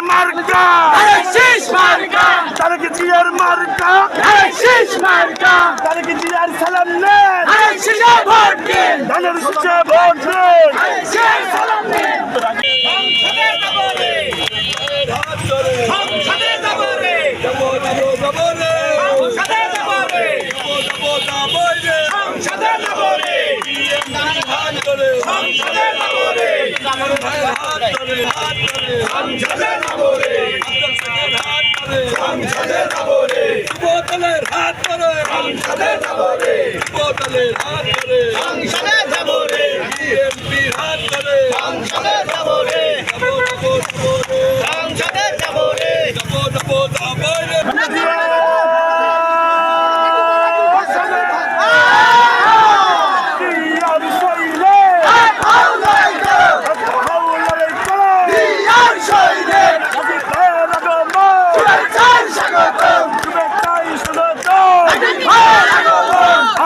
মানুষের মার্কা। শীষ মার্কা। তারেক জিয়ার মার্কা। শীষ মার্কা। তারেক জিয়ার সালাম নেন। শীষে ভোট দিন। ধানের শীষে ভোট দিন। সালাম দিন। সংসদে যাব রে সংসদে যাব রে সংসদে যাব রে সংসদে যাব রে সংসদে যাব রে সংসদে যাব রে বোতলের হাত ধরে। সংসদে যাব রে বোতলের হাত ধরে সংসদে যাব রে বিএনপির হাত ধরে সংসদে যাব রে যাব যাব যাব রে সংসদে যাব রে যাব যাব যাব রে জিয়ার শৈলে হাওলার করে অধিকার আগমন শুভেচ্ছাই স্বাগতম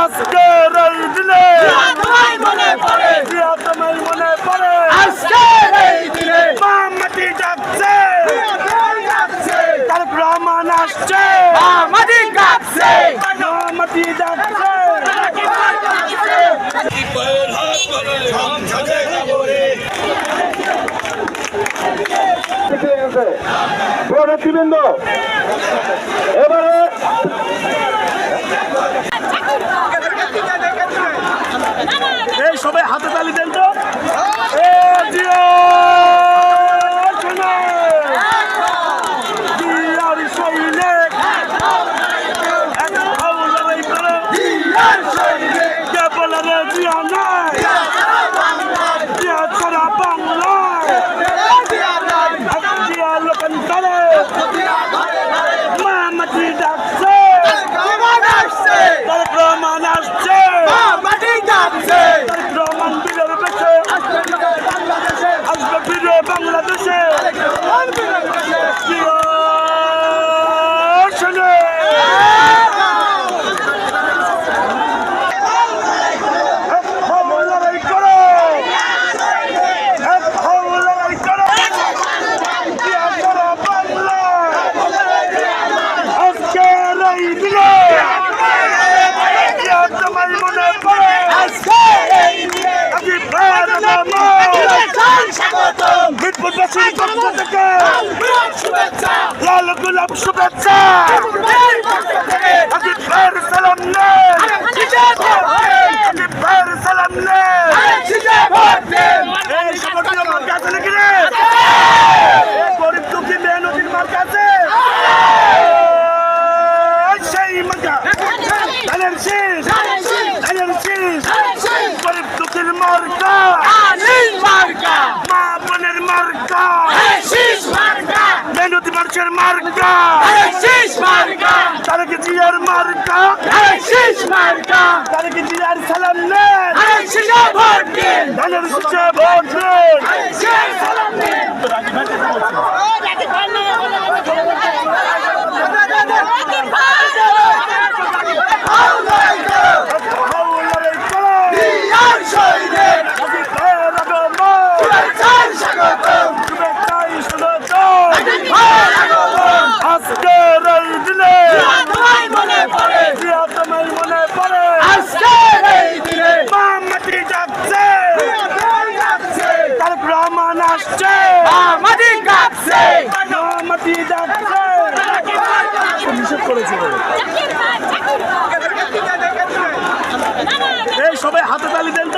আজকের এই দিনে জিয়া তোমায় মনে পড়ে মা মাটি ডাকছে তারক রহমান আসছে মা মাটি ডাকছে পায়ের হাত ধরে সংসদে যাব রে নেতৃবৃন্দ এবারে এই সবাই হাতে তালি দেন। লাল গোলাপ শুভেচ্ছা। আজি ভার সালাম নেন আজি ভার সালাম নেন এই সংগঠন আমার কাছে নাকি রে? গরিব দুঃখী মেহনতির মার্কা মার্কা। মানুষের মার্কা। তারেক জিয়ার মার্কা? তারেক জিয়ার সালাম নেন ধানের শীষে ভোট দিন করে অধিকার আগমন এই সবাই হাতে তালি দেন।